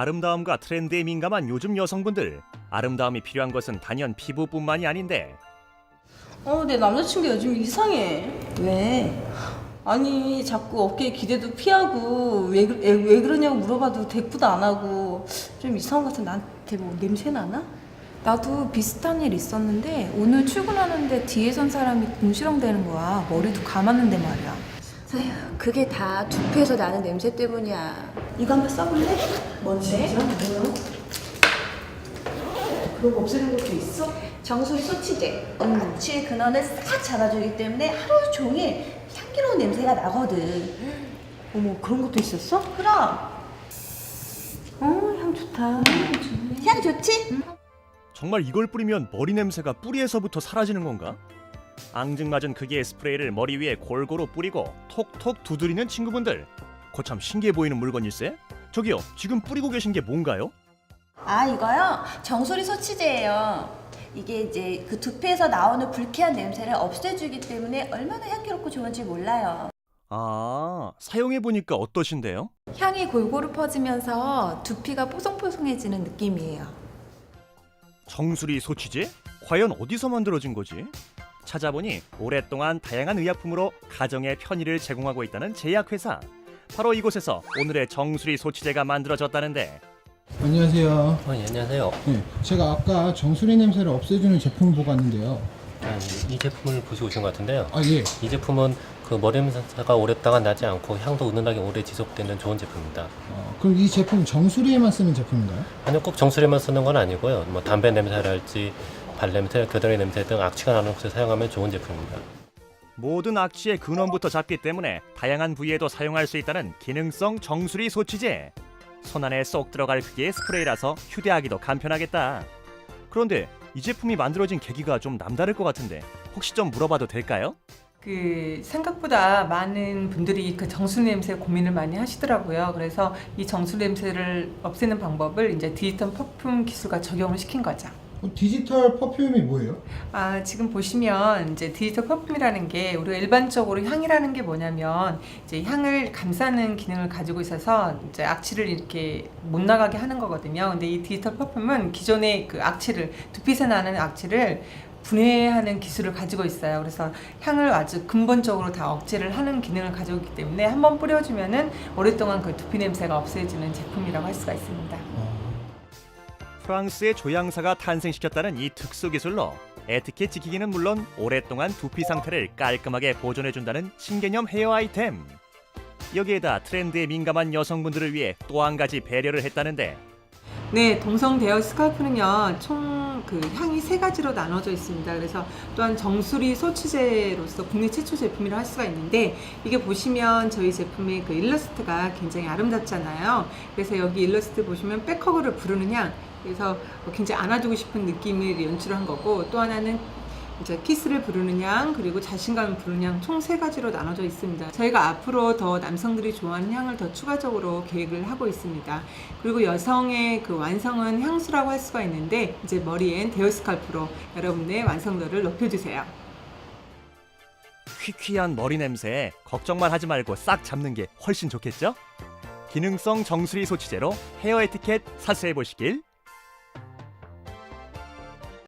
아름다움과 트렌드에 민감한 요즘 여성분들 아름다움이 필요한 것은 단연 피부뿐만이 아닌데 어, 내 남자친구 요즘 이상해. 왜? 아니, 자꾸 어깨에 기대도 피하고, 왜, 그- 왜, 왜 그러냐고 물어봐도 대꾸도 안 하고, 좀 이상한 것 같아. 나한테 뭐 냄새 나나? 나도 비슷한 일 있었는데 오늘 출근하는데 뒤에 선 사람이 궁시렁대는 거야. 머리도 감았는데 말이야. 아휴, 그게 다 두피에서 나는 냄새 때문이야. 이거 한번 써볼래? 뭔데? 뭐야? 그런 거 없애는 것도 있어? 정수리 소치제. 악취의 근원을 싹 잡아주기 때문에 하루 종일 향기로운 냄새가 나거든. 어머, 그런 것도 있었어? 그럼 어, 향 좋다. 향 좋지? 정말 이걸 뿌리면 머리 냄새가 뿌리에서부터 사라지는 건가? 앙증맞은 크기의 스프레이를 머리 위에 골고루 뿌리고 톡톡 두드리는 친구분들 거참 신기해 보이는 물건일세? 저기요 지금 뿌리고 계신 게 뭔가요? 아 이거요 정수리 소치제예요. 이게 이제 그 두피에서 나오는 불쾌한 냄새를 없애주기 때문에 얼마나 향기롭고 좋은지 몰라요. 아 사용해 보니까 어떠신데요? 향이 골고루 퍼지면서 두피가 뽀송뽀송해지는 느낌이에요. 정수리 소치제? 과연 어디서 만들어진 거지? 찾아보니 오랫동안 다양한 의약품으로 가정의 편의를 제공하고 있다는 제약회사. 바로 이곳에서 오늘의 정수리 소치제가 만들어졌다는데 안녕하세요. 어, 예, 안녕하세요. 네, 제가 아까 정수리 냄새를 없애주는 제품 보고 왔는데요. 아, 이 제품을 보시고 오신 것 같은데요. 아 예. 이 제품은 그 머리 냄새가 오랫동안 나지 않고 향도 은은하게 오래 지속되는 좋은 제품입니다. 어, 그럼 이 제품 정수리에만 쓰는 제품인가요? 아니요, 꼭 정수리만 쓰는 건 아니고요. 뭐 담배 냄새랄지 발냄새, 겨드랑이 냄새 등 악취가 나는 곳에 사용하면 좋은 제품입니다. 모든 악취의 근원부터 잡기 때문에 다양한 부위에도 사용할 수 있다는 기능성 정수리 소치제. 손 안에 쏙 들어갈 크기의 스프레이라서 휴대하기도 간편하겠다. 그런데 이 제품이 만들어진 계기가 좀 남다를 것 같은데 혹시 좀 물어봐도 될까요? 그 생각보다 많은 분들이 그 정수 냄새 고민을 많이 하시더라고요. 그래서 이 정수 냄새를 없애는 방법을 이제 디지털 퍼퓸 기술과 적용을 시킨 거죠. 어, 디지털 퍼퓸이 뭐예요? 아, 지금 보시면 이제 디지털 퍼퓸이라는 게 우리가 일반적으로 향이라는 게 뭐냐면 이제 향을 감싸는 기능을 가지고 있어서 이제 악취를 이렇게 못 나가게 하는 거거든요. 근데 이 디지털 퍼퓸은 기존의 그 악취를 두피에서 나는 악취를 분해하는 기술을 가지고 있어요. 그래서 향을 아주 근본적으로 다 억제를 하는 기능을 가지고 있기 때문에 한번 뿌려주면은 오랫동안 그 두피 냄새가 없어지는 제품이라고 할 수가 있습니다. 어, 프랑스의 조향사가 탄생시켰다는 이 특수 기술로 에티켓 지키기는 물론 오랫동안 두피 상태를 깔끔하게 보존해준다는 신개념 헤어 아이템. 여기에다 트렌드에 민감한 여성분들을 위해 또 한 가지 배려를 했다는데 네, 동성 대여 스카프는요, 총 그 향이 세 가지로 나눠져 있습니다. 그래서 또한 정수리 소치제로서 국내 최초 제품이라 할 수가 있는데, 이게 보시면 저희 제품의 그 일러스트가 굉장히 아름답잖아요. 그래서 여기 일러스트 보시면 백허그를 부르는 향, 그래서 굉장히 안아주고 싶은 느낌을 연출한 거고, 또 하나는 이제 키스를 부르는 향 그리고 자신감을 부르는 향 총 세 가지로 나눠져 있습니다. 저희가 앞으로 더 남성들이 좋아하는 향을 더 추가적으로 계획을 하고 있습니다. 그리고 여성의 그 완성은 향수라고 할 수가 있는데 이제 머리엔 데어 스칼프로 여러분의 완성도를 높여주세요. 퀴퀴한 머리 냄새 걱정만 하지 말고 싹 잡는 게 훨씬 좋겠죠? 기능성 정수리 소치제로 헤어 에티켓 사수해 보시길